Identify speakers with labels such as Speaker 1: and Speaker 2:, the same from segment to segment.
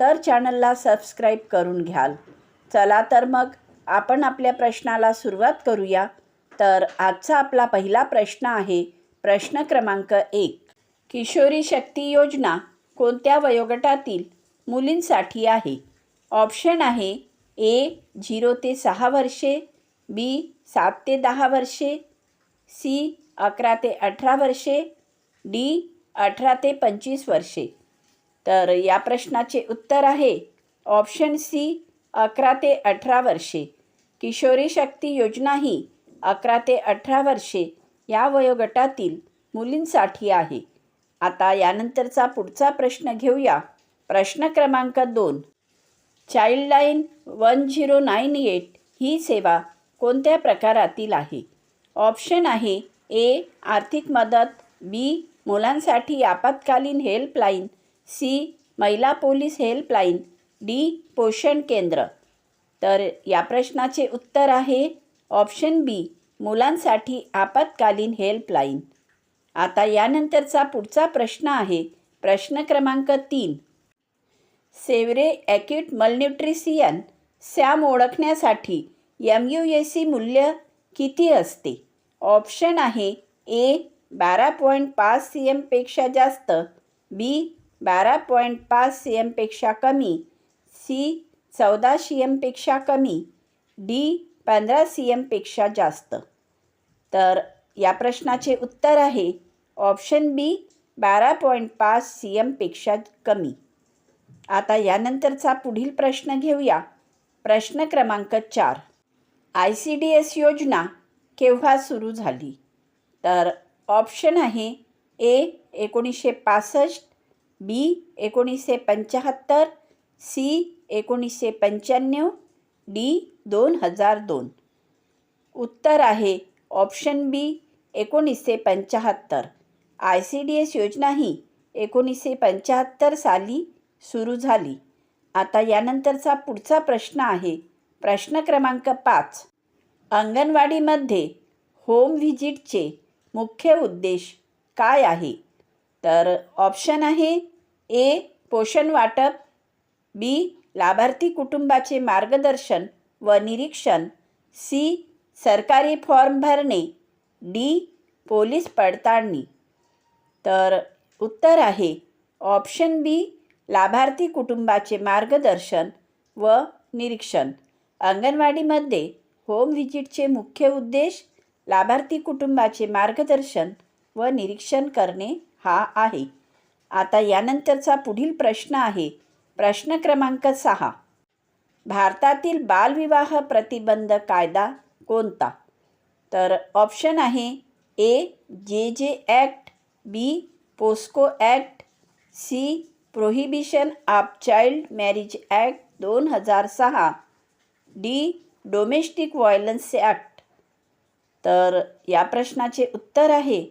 Speaker 1: तर चॅनलला सबस्क्राईब करून घ्याल. चला तर मग आपण आपल्या प्रश्नाला सुरुवात करूया. तर आजचा आपला पहिला प्रश्न आहे प्रश्न क्रमांक एक. किशोरी शक्ती योजना कोणत्या वयोगटातील मुलींसाठी आहे? ऑप्शन आहे ए झिरो ते सहा वर्षे बी सात ते दहा वर्षे सी अकरा ते अठरा वर्षे डी अठरा ते पंचवीस वर्षे. तर या प्रश्नाचे उत्तर आहे ऑप्शन सी अकरा ते अठरा वर्षे. किशोरी शक्ती योजना ही अकरा ते अठरा वर्षे या वयोगटातील मुलींसाठी आहे. आता यानंतरचा पुढचा प्रश्न घेऊया. प्रश्न क्रमांक दोन. Childline one zero nine eight ही सेवा कोणत्या प्रकारातील आहे? ऑप्शन आहे ए आर्थिक मदत बी मुलांसाठी आपत्कालीन हेल्पलाईन सी महिला पोलीस हेल्पलाईन डी पोषण केंद्र. तर या प्रश्नाचे उत्तर आहे ऑप्शन बी मुलांसाठी आपत्कालीन हेल्पलाईन. आता यानंतरचा पुढचा प्रश्न आहे प्रश्न क्रमांक तीन. सेवरे ॲक्यूट मलन्यूट्रिशियन सॅम ओळखण्यासाठी एम यू ए सी मूल्य किती असते? ऑप्शन आहे ए बारा पॉईंट पाच सी एमपेक्षा जास्त बी बारा पॉईंट पाच सी एमपेक्षा कमी सी चौदा सी एमपेक्षा कमी डी पंधरा सी एमपेक्षा जास्त. तर या प्रश्नाचे उत्तर आहे ऑप्शन बी बारा पॉईंट पाच सी एमपेक्षा कमी. आता यानंतरचा पुढील प्रश्न घेऊया. प्रश्न क्रमांक चार. आय सी डी एस योजना केव्हा सुरू झाली? तर ऑप्शन आहे ए एकोणीसशे पासष्ट बी एकोणीसशे पंच्याहत्तर सी एकोणीसशे पंच्याण्णव डी दोन हजार दोन. उत्तर आहे ऑप्शन बी एकोणीसशे पंच्याहत्तर. आय सी डी एस योजना ही एकोणीसशे पंच्याहत्तर साली सुरू झाली. आता यानंतरचा पुढचा प्रश्न आहे. प्रश्न क्रमांक पाच. अंगणवाडीमध्ये होम व्हिजिटचे मुख्य उद्देश काय आहे? तर ऑप्शन आहे ए पोषण वाटप बी लाभार्थी कुटुंबाचे मार्गदर्शन व निरीक्षण सी सरकारी फॉर्म भरणे डी पोलीस पडताळणी. तर उत्तर आहे ऑप्शन बी लाभार्थी कुटुंबाचे मार्गदर्शन व निरीक्षण. अंगणवाडीमध्ये होम व्हिजिटचे मुख्य उद्देश लाभार्थी कुटुंबाचे मार्गदर्शन व निरीक्षण करणे. हा आहे. आता यानंतरचा पुढील प्रश्न आहे. प्रश्न क्रमांक सहा. भारतातील बालविवाह प्रतिबंध कायदा कोणता? तर ऑप्शन आहे A J J act B POCSO act C prohibition of child marriage act दोन हजार सहा डी डोमेस्टिक व्हायलन्स ॲक्ट तर या प्रश्नाचे उत्तर आहे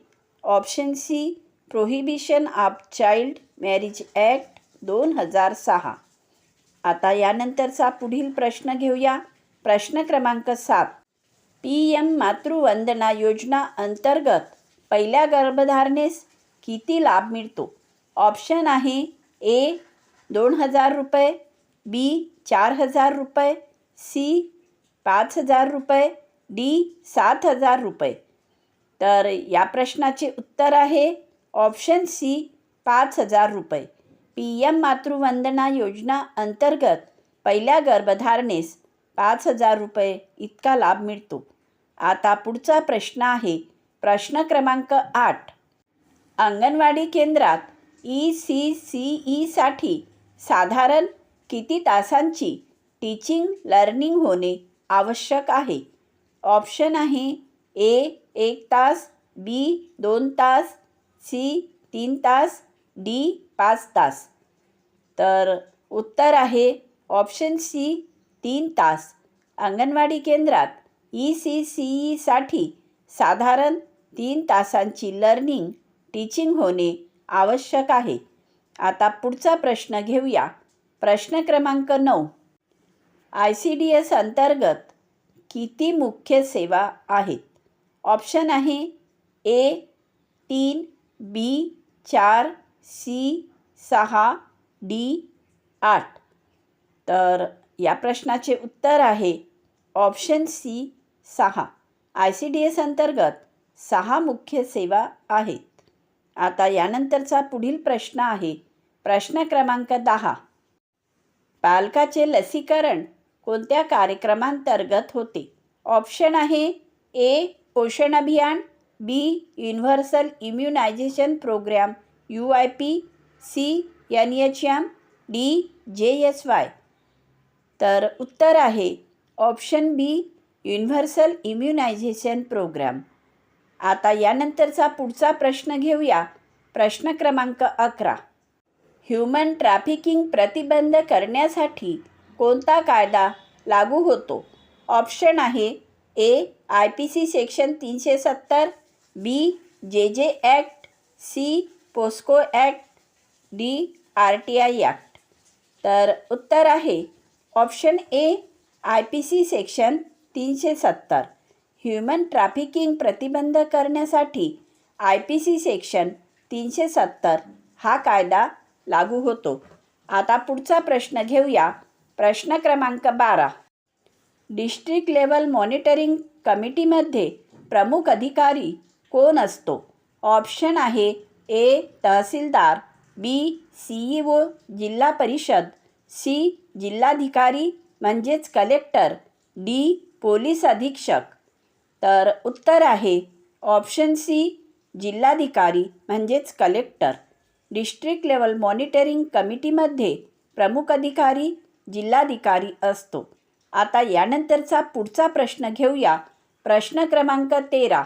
Speaker 1: option C prohibition of child marriage act दोन हजार सहा. आता यानंतरचा पुढील प्रश्न घेऊया. प्रश्न क्रमांक सात. पी एम मातृवंदना योजना अंतर्गत पहिल्या गर्भधारणेस किती लाभ मिळतो? ऑप्शन आहे ए दोन हजार रुपये बी चार हजार रुपये सी पाच हजार रुपये डी सात हजार रुपये. तर या प्रश्नाचे उत्तर आहे ऑप्शन सी पाच हजार रुपये. पी एम मातृवंदना योजना अंतर्गत पहिल्या गर्भधारणेस पाच हजार रुपये इतका लाभ मिळतो. आता पुढचा प्रश्न आहे. प्रश्न क्रमांक आठ. अंगणवाडी केंद्रात ई सी सी ईसाठी साधारण किती तासांची टीचिंग लर्निंग होणे आवश्यक आहे? ऑप्शन आहे ए एक तास बी दोन तास सी तीन तास डी पाच तास. तर उत्तर आहे ऑप्शन सी तीन तास. अंगणवाडी केंद्रात ई सी सी ईसाठी साधारण तीन तासांची लर्निंग टीचिंग होणे आवश्यक आहे. आता पुढचा प्रश्न घेऊया. प्रश्न क्रमांक नऊ. आय सी डी एस अंतर्गत किती मुख्य सेवा आहेत? ऑप्शन आहे ए तीन बी चार सी सहा डी आठ. तर या प्रश्नाचे उत्तर आहे ऑप्शन सी सहा. आय सी डी एस अंतर्गत सहा मुख्य सेवा आहेत. आता यानंतरचा पुढील प्रश्न आहे. प्रश्न क्रमांक दहा. पालकाचे लसीकरण कोणत्या कार्यक्रमांतर्गत होते? ऑप्शन आहे A Poshan Abhiyaan B universal immunization programme U I P C N H M D J S Y तर उत्तर आहे option B universal immunization programme आता यानंतरचा पुढचा प्रश्न घेऊया. प्रश्न क्रमांक अकरा. ह्युमन ट्रॅफिकिंग प्रतिबंध करण्यासाठी कोणता कायदा लागू होतो? ऑप्शन आहे A I P C section तीनशे सत्तर B J J act C POCSO act D R T I act तर उत्तर आहे option A I P C section तीनशे सत्तर. ह्युमन ट्रॅफिकिंग प्रतिबंध करण्यासाठी आय पी सी सेक्शन तीनशे सत्तर हा कायदा लागू होतो. आता पुढचा प्रश्न घेऊया. प्रश्न क्रमांक बारा. डिस्ट्रिक्ट लेवल मॉनिटरिंग कमिटीमध्ये प्रमुख अधिकारी कोण असतो? ऑप्शन आहे ए तहसीलदार बी सी ई ओ जिल्हा परिषद सी जिल्हाधिकारी म्हणजेच कलेक्टर डी पोलीस अधीक्षक. तर उत्तर आहे ऑप्शन सी जिल्हाधिकारी म्हणजेच कलेक्टर. डिस्ट्रिक्ट लेवल मॉनिटरिंग कमिटीमध्ये प्रमुख अधिकारी जिल्हाधिकारी असतो. आता यानंतरचा पुढचा प्रश्न घेऊया. प्रश्न क्रमांक तेरा.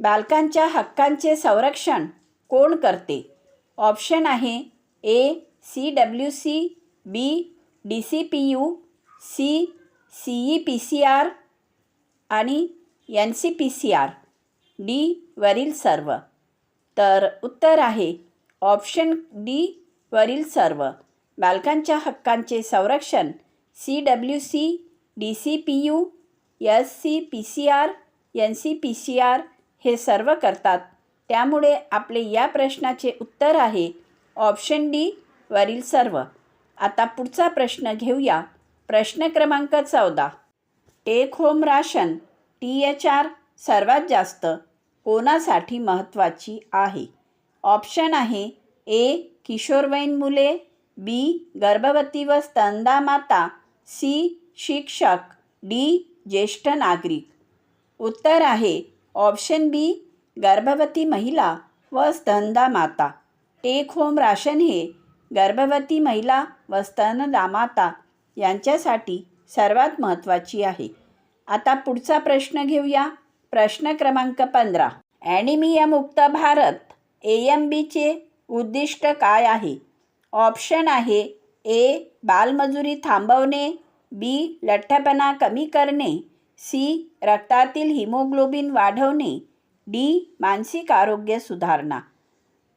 Speaker 1: बालकांच्या हक्कांचे संरक्षण कोण करते? ऑप्शन आहे A C W C B D C P U C S C P C R आणि N C P C R. D वरील सर्व. तर उत्तर आहे ऑप्शन डी वरील सर्व. बालकांच्या हक्कांचे संरक्षण C W C D C P U S C P C R N C P C R हे सर्व करतात. त्यामुळे आपले या प्रश्नाचे उत्तर आहे ऑप्शन डी वरील सर्व. आता पुढचा प्रश्न घेऊया. प्रश्न क्रमांक चौदा. Take home ration T H R सर्वात जास्त कोणासाठी महत्त्वाची आहे? ऑप्शन आहे ए किशोरवयीन मुले बी गर्भवती व स्तनदा माता सी शिक्षक डी ज्येष्ठ नागरिक. उत्तर आहे ऑप्शन बी गर्भवती महिला व स्तनदा माता टेक होम राशन हे गर्भवती महिला व स्तनदा माता यांच्यासाठी सर्वात महत्त्वाची आहे. आता पुढचा प्रश्न घेऊया. प्रश्न क्रमांक पंधरा. ॲनिमिया मुक्त भारत ए एम बीचे उद्दिष्ट काय आहे? ऑप्शन आहे ए बालमजुरी थांबवणे. बी लठ्ठपणा कमी करणे. सी. रक्तातील हिमोग्लोबिन वाढवणे. डी. मानसिक आरोग्य सुधारणा.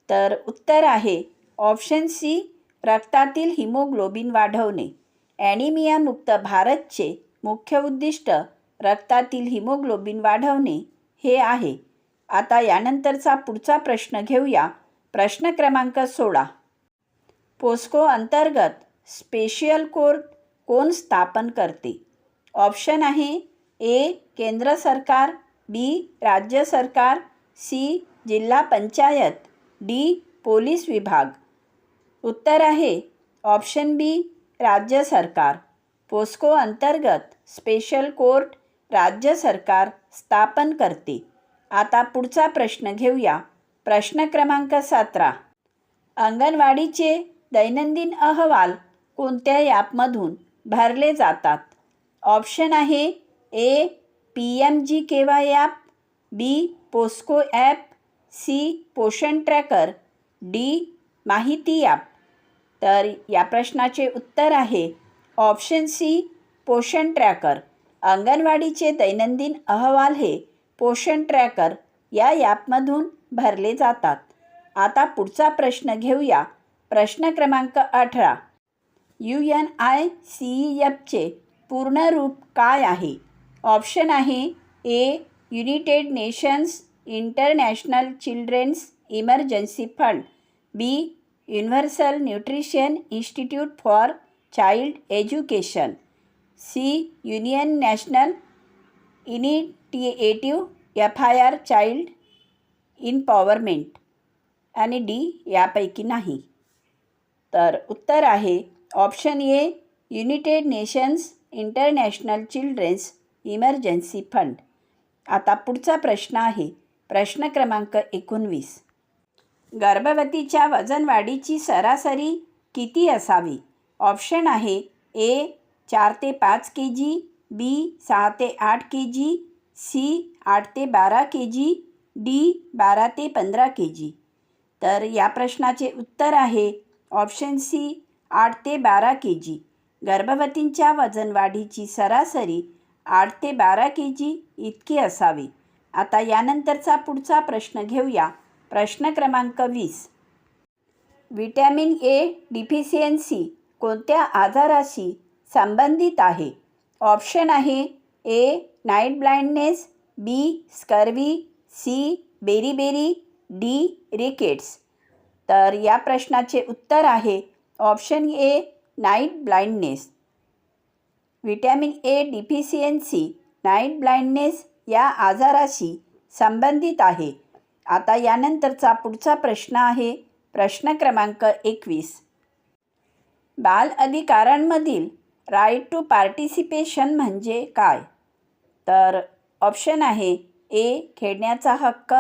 Speaker 1: तर उत्तर आहे ऑप्शन सी रक्तातील हिमोग्लोबिन वाढवणे. ॲनिमिया मुक्त भारतचे मुख्य उद्दिष्ट रक्तातील हिमोग्लोबिन वाढवणे हे आहे. आता यानंतरचा पुढचा प्रश्न घेऊया. प्रश्न क्रमांक सोळा. पोस्को अंतर्गत स्पेशियल कोर्ट कोण स्थापन करते? ऑप्शन आहे ए केंद्र सरकार बी राज्य सरकार सी जिल्हा पंचायत डी पोलीस विभाग. उत्तर आहे ऑप्शन बी राज्य सरकार. पोस्को अंतर्गत स्पेशल कोर्ट राज्य सरकार स्थापन करते. आता पुढचा प्रश्न घेऊया. प्रश्न क्रमांक सतरा. अंगणवाडीचे दैनंदिन अहवाल कोणत्या ॲपमधून भरले जातात? ऑप्शन आहे A P M G K Y app B POCSO app C Poshan tracker D माहिती ॲप तर या प्रश्नाचे उत्तर आहे ऑप्शन सी पोषण ट्रॅकर अंगणवाडीचे दैनंदिन अहवाल हे पोषण ट्रॅकर या ॲपमधून भरले जातात. आता पुढचा प्रश्न घेऊया. प्रश्न क्रमांक अठरा. U N I C E एफचे पूर्ण रूप काय आहे? ऑप्शन आहे A united nations international children's emergency fund. B universal nutrition institute for child education. C union national initiative F I R child empowerment आणि डी यापैकी नाही. तर उत्तर आहे option A united nations international children's emergency fund. आता पुढचा प्रश्न आहे. प्रश्न क्रमांक एकोणवीस. गर्भवतीच्या वजनवाढीची सरासरी किती असावी? ऑप्शन आहे ए चार ते पाच के जी बी सहा ते आठ के जी सी आठ ते बारा के जी डी बारा ते पंधरा के जी तर या प्रश्नाचे उत्तर आहे ऑप्शन सी आठ ते बारा के जी गर्भवतींच्या वजनवाढीची सरासरी आठ ते बारा के जी इतकी असावी. आता यानंतरचा पुढचा प्रश्न घेऊया. प्रश्न क्रमांक वीस. विटॅमिन ए डिफिशियन्सी कोणत्या आजाराशी संबंधित आहे? ऑप्शन आहे A night blindness B scurvy C beriberi D rickets. तर या प्रश्नाचे उत्तर आहे option A night blindness. Vitamin A deficiency night blindness या आजाराशी संबंधित आहे. आता यानंतरचा पुढचा प्रश्न आहे. प्रश्न क्रमांक एकवीस. बाल अधिकारांमधील राईट टू पार्टिसिपेशन म्हणजे काय? तर ऑप्शन आहे ए खेळण्याचा हक्क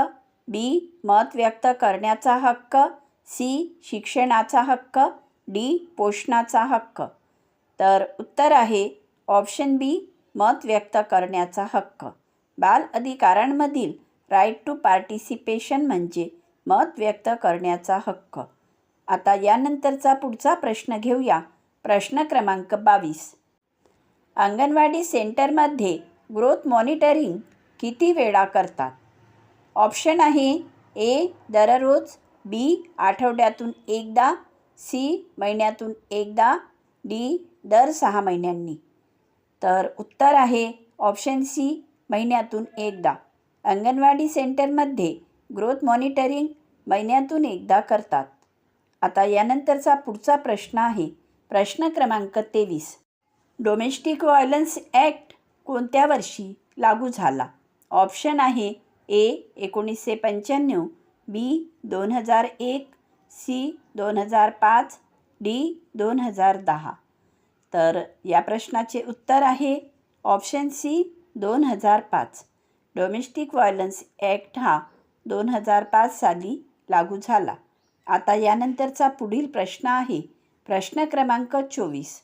Speaker 1: बी मत व्यक्त करण्याचा हक्क सी शिक्षणाचा हक्क डी पोषणाचा हक्क. तर उत्तर आहे ऑप्शन बी मत व्यक्त करण्याचा हक्क. बाल अधिकारांमधील राईट टू पार्टिसिपेशन म्हणजे मत व्यक्त करण्याचा हक्क. आता यानंतरचा पुढचा प्रश्न घेऊया. प्रश्न क्रमांक बावीस. अंगणवाडी सेंटरमध्ये ग्रोथ मॉनिटरिंग किती वेळा करतात? ऑप्शन आहे ए दररोज बी आठवड्यातून एकदा सी महिन्यातून एकदा डी दर सहा महिन्यांनी. तर उत्तर आहे ऑप्शन सी महिन्यातून एकदा. अंगणवाडी सेंटरमध्ये ग्रोथ मॉनिटरिंग महिन्यातून एकदा करतात. आता यानंतरचा पुढचा प्रश्न आहे प्रश्न क्रमांक तेवीस. डोमेस्टिक व्हायलन्स ॲक्ट कोणत्या वर्षी लागू झाला? ऑप्शन आहे ए एकोणीसशे पंच्याण्णव बी दोन हजार एक सी दोन हजार पाच डी दोन हजार दहा. तर या प्रश्नाचे उत्तर आहे ऑप्शन सी दोन हजार पाच. डोमेस्टिक व्हायलन्स ॲक्ट हा दोन हजार पाच साली लागू झाला. आता यानंतरचा पुढील प्रश्न आहे. प्रश्न क्रमांक चोवीस.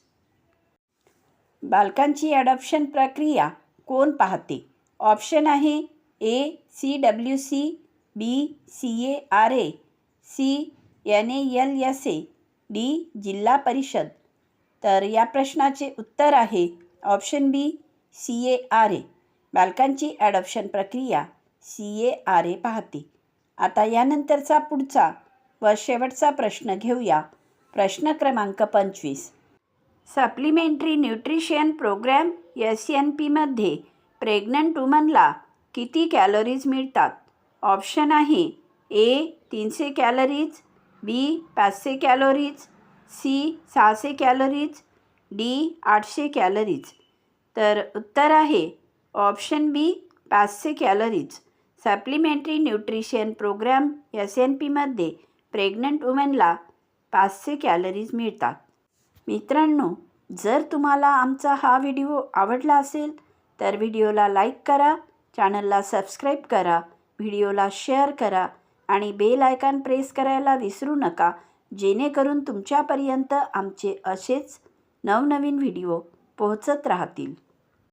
Speaker 1: बालकांची ॲडॉप्शन प्रक्रिया कोण पाहते? ऑप्शन आहे A C W C B C A R A C N A L S A D Zilla Parishad. तर या प्रश्नाचे उत्तर आहे option B C A R A. बालकांची ॲडॉप्शन प्रक्रिया सी ए आर ए पाहते. आता यानंतरचा पुढचा व शेवटचा प्रश्न घेऊया. प्रश्न क्रमांक पंचवीस. Supplementary nutrition programme S N पीमध्ये प्रेग्नंट वुमनला किती कॅलरीज मिळतात? ऑप्शन आहे ए तीनशे कॅलरीज बी पाचशे कॅलरीज सी सहाशे कॅलरीज डी आठशे कॅलरीज. तर उत्तर आहे ऑप्शन बी पाचशे calories. Supplementary nutrition programme S N पीमध्ये प्रेग्नंट वुमेनला पाचशे कॅलरीज मिळतात. मित्रांनो जर तुम्हाला आमचा हा व्हिडिओ आवडला असेल तर व्हिडिओला लाईक करा चॅनलला सबस्क्राईब करा व्हिडिओला शेअर करा आणि बेल आयकॉन प्रेस करायला विसरू नका. जेणेकरून तुमच्यापर्यंत आमचे असेच नवनवीन व्हिडिओ पोहोचत राहतील.